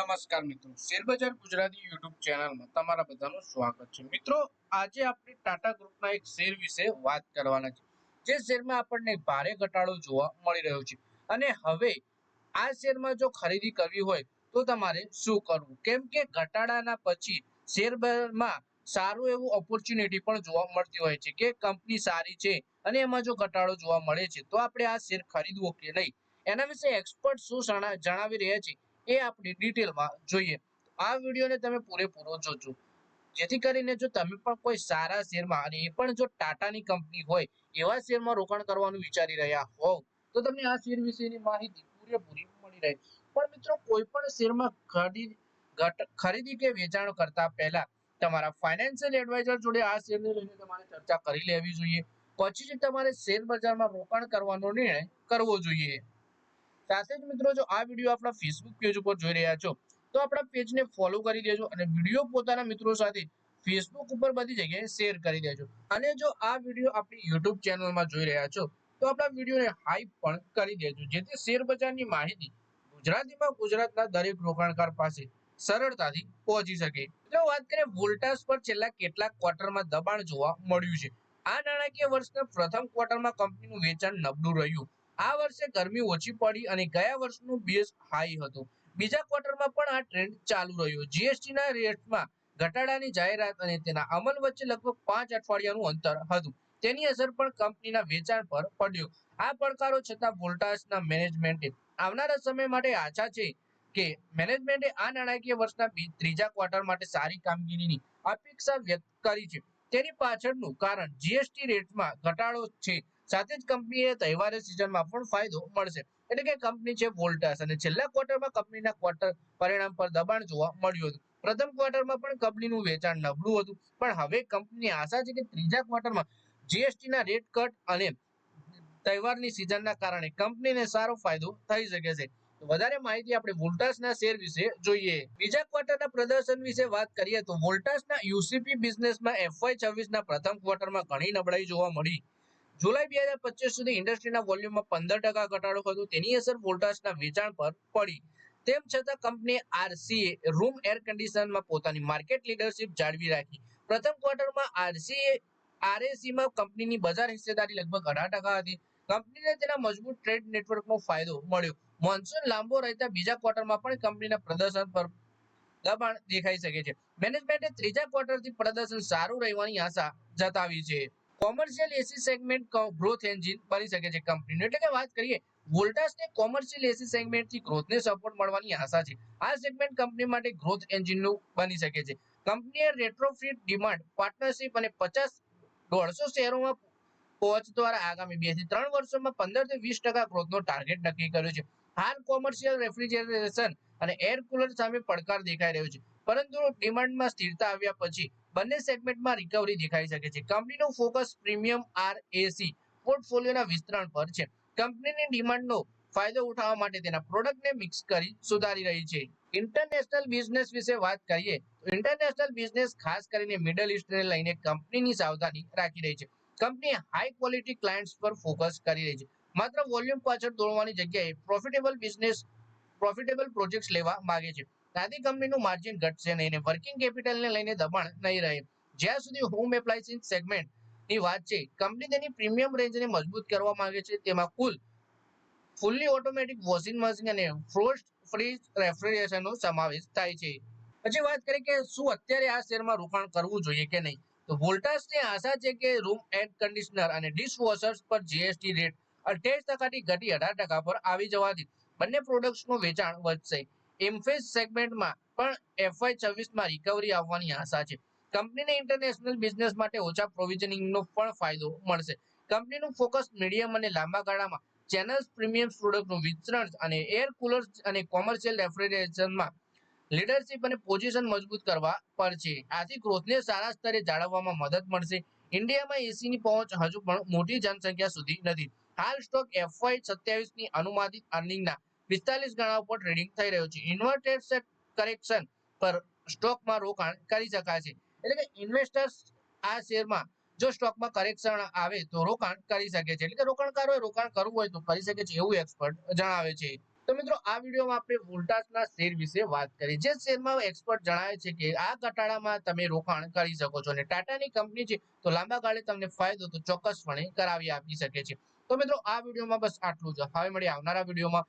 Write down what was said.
નમસ્કાર મિત્રો. શેરબજાર ગુજરાતી યુટ્યુબ ચેનલમાં તમારા બધાનું સ્વાગત છે. મિત્રો, આજે આપણે ટાટા ગ્રુપના એક શેર વિશે વાત કરવાના છે. જે શેરમાં આપણને ભારે ઘટાડો જોવા મળી રહ્યો છે. અને હવે આ શેરમાં જો ખરીદી કરવી હોય તો તમારે શું કરવું? કેમ કે ઘટાડાના પછી શેરબજારમાં સારું એવું ઓપોર્ચ્યુનિટી પણ જોવા મળતી હોય છે કે કંપની સારી છે અને એમાં જો ઘટાડો જોવા મળે છે તો આપણે આ શેર ખરીદવો કે નહીં? એના વિશે એક્સપર્ટ શું જણાવી રહ્યા છે? એ આપણે ડિટેલમાં જોઈએ. આ વિડીયોને તમે પૂરેપૂરો જોજો. જેથી કરીને જો તમે પણ કોઈ સારા શેરમાં અને એ પણ જો ટાટાની કંપની હોય, એવા શેરમાં રોકાણ કરવાનું વિચારી રહ્યા હોવ, તો તમને આ શેર વિશેની માહિતી પૂરેપૂરી મળી રહે. પણ મિત્રો, કોઈ પણ શેરમાં ખરીદી ખરીદી કે વેચાણ કરતા પહેલા તમારા ફાઇનાન્શિયલ એડવાઇઝર જોડે આ શેરને લઈને તમારે ચર્ચા કરી લેવી જોઈએ. પછી જ તમારે શેર બજારમાં રોકાણ કરવાનો નિર્ણય કરવો જોઈએ. સાથે જ મિત્રો જો આ વીડિયો આપણા ફેસબુક પેજ ઉપર જોઈ રહ્યા છો, તો આપણા પેજને ફોલો કરી દેજો અને વીડિયો પોતાના મિત્રો સાથે ફેસબુક ઉપર બધી જગ્યાએ શેર કરી દેજો. અને જો આ વીડિયો આપણી યુટ્યુબ ચેનલમાં જોઈ રહ્યા છો, તો આપણા વિડીયોને હાઈપ પણ કરી દેજો. જેથી શેર બજારની માહિતી ગુજરાતીમાં ગુજરાતના દરેક રોકાણકાર પાસે સરળતાથી પહોંચી શકે. મિત્રો વાત કરીએ વોલ્ટાસ પર છેલ્લા કેટલાક ક્વાર્ટરમાં દબાણ જોવા મળ્યું છે. આ નાણાકીય વર્ષના પ્રથમ ક્વાર્ટરમાં કંપનીનું વેચાણ નબળું રહ્યું. આ વર્ષે ગરમી ઓછી પડી અને ગયા વર્ષનું બેઝ હાઈ હતું. બીજા ક્વાર્ટરમાં પણ આ ટ્રેન્ડ ચાલુ રહ્યો. જીએસટીના રેટમાં ઘટાડાની જાહેરાત અને તેના અમલ વચ્ચે લગભગ પાંચ અઠવાડિયાનું અંતર હતું. તેની અસર પણ કંપનીના વેચાણ પર પડ્યો. આ પડકારો છતાં વોલ્ટાસના મેનેજમેન્ટે આવનારા સમય માટે આશા છે કે મેનેજમેન્ટે આ નાણાકીય વર્ષના ત્રીજા ક્વાર્ટર માટે સારી કામગીરીની અપેક્ષા વ્યક્ત કરી છે. તેની પાછળનું કારણ જીએસટી રેટમાં ઘટાડો છે. સાથે જ કંપનીએ તહેવારે સિઝનમાં પણ ફાયદો મળશે. એટલે કે કંપની છે વોલ્ટાસ અને છેલ્લા ક્વાર્ટરમાં કંપનીના ક્વાર્ટર પરિણામ પર દબાણ જોવા મળ્યું હતું. પ્રથમ ક્વાર્ટરમાં પણ કંપનીનું વેચાણ નબળું હતું. પણ હવે કંપનીની આશા છે કે ત્રીજા ક્વાર્ટરમાં જીએસટી રેટ કટ અને તહેવારની સિઝનના કારણે કંપનીને સારો ફાયદો થઈ શકે છે. વધારે માહિતી આપણે વોલ્ટાસના શેર વિશે જોઈએ. બીજા ક્વાર્ટરના પ્રદર્શન વિશે વાત કરીએ તો વોલ્ટાસના યુસીપી બિઝનેસમાં એફવાય છવ્વીસના પ્રથમ ક્વાર્ટરમાં ઘણી નબળાઈ જોવા મળી. જુલાઈ બે હજાર પચીસ સુધી ઇન્ડસ્ટ્રીના વોલ્યુમમાં પંદર ટકા ઘટાડો થયો તેની અસર વોલ્ટાસના વેચાણ પર પડી. તેમ છતાં કંપની આરસીએ રૂમ એર કન્ડિશનમાં પોતાની માર્કેટ લીડરશિપ જાળવી રાખી. પ્રથમ ક્વાર્ટરમાં આરસીએ આરએસીમાં કંપનીની બજાર હિસ્સેદારી લગભગ અઢાર હતી. કંપનીને તેના મજબૂત ટ્રેડ નેટવર્કનો ફાયદો મળ્યો. મોન્સૂન લાંબો રહેતા બીજા ક્વાર્ટરમાં પણ કંપનીના પ્રદર્શન પર દબાણ દેખાઈ શકે છે. મેનેજમેન્ટે ત્રીજા ક્વાર્ટરથી પ્રદર્શન સારું રહેવાની આશા જતાવી છે. Commercial AC segment growth engine બની શકે છે કંપનીનું એટલે કે વાત કરીએ વોલ્ટાસને કોમર્શિયલ એસી સેગમેન્ટથી ગ્રોથને સપોર્ટ મળવાની આશા છે. આ સેગમેન્ટ કંપની માટે ગ્રોથ એન્જિનનું બની શકે છે. કંપનીએ રેટ્રોફિટ ડિમાન્ડ પાર્ટનરશિપ અને પચાસ દોઢસો શહેરોમાં પહોંચ દ્વારા આગામી બેથી ત્રણ વર્ષોમાં પંદરથી વીસ ટકા ગ્રોથનો ટાર્ગેટ નક્કી કર્યો છે. હાલ કોમર્શિયલ રેફ્રિજરેશન અને એર કુલર સામે પડકાર દેખાઈ રહ્યો છે. પરંતુ ડિમાન્ડમાં સ્થિરતા આવ્યા પછી બંને સેગમેન્ટમાં રિકવરી દેખાઈ શકે છે. કંપનીનું ફોકસ પ્રીમિયમ આર એસી પોર્ટફોલિયોના વિસ્તરણ પર છે. કંપનીની ડિમાન્ડનો ફાયદો ઉઠાવવા માટે તેના પ્રોડક્ટને મિક્સ કરી સુધારી રહી છે. ઇન્ટરનેશનલ બિઝનેસ વિશે વાત કરીએ, તો ઇન્ટરનેશનલ બિઝનેસ ખાસ કરીને મિડલ ઇસ્ટને લઈને કંપનીની સાવધાની રાખી રહી છે. કંપની હાઈ ક્વોલિટી ક્લાયન્ટ્સ પર ફોકસ કરી રહી છે. માત્ર વોલ્યુમ પાછળ દોડવાની જગ્યાએ પ્રોફિટેબલ બિઝનેસ પ્રોફિટેબલ પ્રોજેક્ટ્સ લેવા માંગે છે. આથી કંપનીનું માર્જિન ઘટશે નહીં અને વર્કિંગ કેપિટલને લઈને દબાણ નહીં રહે. જ્યાં સુધી હોમ એપ્લાયન્સિસ સેગમેન્ટની વાત છે કંપની તેની પ્રીમિયમ રેન્જને મજબૂત કરવા માંગે છે. તેમાં કુલ ફૂલ્લી ઓટોમેટિક વોશિંગ મશીન અને ફ્રોસ્ટ ફ્રીજ રેફ્રિજરેશનનો સમાવેશ થાય છે. પછી વાત કરીએ કે શું અત્યારે આ શેરમાં રોકાણ કરવું જોઈએ કે નહીં? તો વોલ્ટાસની આશા છે કે રૂમ એર કન્ડિશનર અને ડિશવોશર્સ પર જીએસટી રેટ અઠ્યાવીસ ટકાથી ઘટી અઢાર ટકા પર આવી જવાથી બંને પ્રોડક્ટ્સનું વેચાણ વધશે. એમ્ફેસ સેગમેન્ટમાં પણ એફવાય છવ્વીસમાં રિકવરી આવવાની આશા છે. કંપનીને ઇન્ટરનેશનલ બિઝનેસ માટે ઓછા પ્રોવિઝનિંગનો પણ ફાયદો મળશે. કંપનીનું ફોકસ મીડિયમ અને લાંબા ગાળામાં ચેનલ્સ પ્રીમિયમ પ્રોડક્ટનું વિતરણ અને એર કુલર્સ અને કોમર્શિયલ રેફ્રિજરેશનમાં લીડરશિપ અને પોઝિશન મજબૂત કરવા પર છે. આથી ગ્રોથને સારા સ્તરે જાળવવામાં મદદ મળશે. ઇન્ડિયામાં એસીની પહોંચ હજુ પણ મોટી જનસંખ્યા સુધી નથી. હાલ સ્ટોક એફવાય સત્યાવીસની અનુમાનિત અર્નિંગના પિસ્તાલીસ ગણા ઉપર ટ્રેડિંગ થઈ રહ્યો છે. ઇન્વર્ટેડ કરેક્શન પર સ્ટોકમાં રોકાણ કરી શકાય છે. એટલે કે ઇન્વેસ્ટર્સ આ શેરમાં જો સ્ટોકમાં કરેક્શન આવે તો રોકાણ કરી શકે છે. એટલે કે રોકાણકારોએ રોકાણ કરવું હોય તો કરી શકે છે એવું એક્સપર્ટ જણાવે છે. તો મિત્રો, આ વિડીયોમાં આપણે વોલ્ટાસના શેર વિશે વાત કરી. જે શેરમાં એક્સપર્ટ જણાવે છે કે આ ઘટાડામાં તમે રોકાણ કરી શકો છો અને ટાટાની કંપની છે તો લાંબા ગાળે તમને ફાયદો તો ચોક્કસપણે કરાવી આપી શકે છે. તો મિત્રો, આ વિડીયોમાં બસ આટલું જ. હવે મળીએ આવનારા વિડીયોમાં.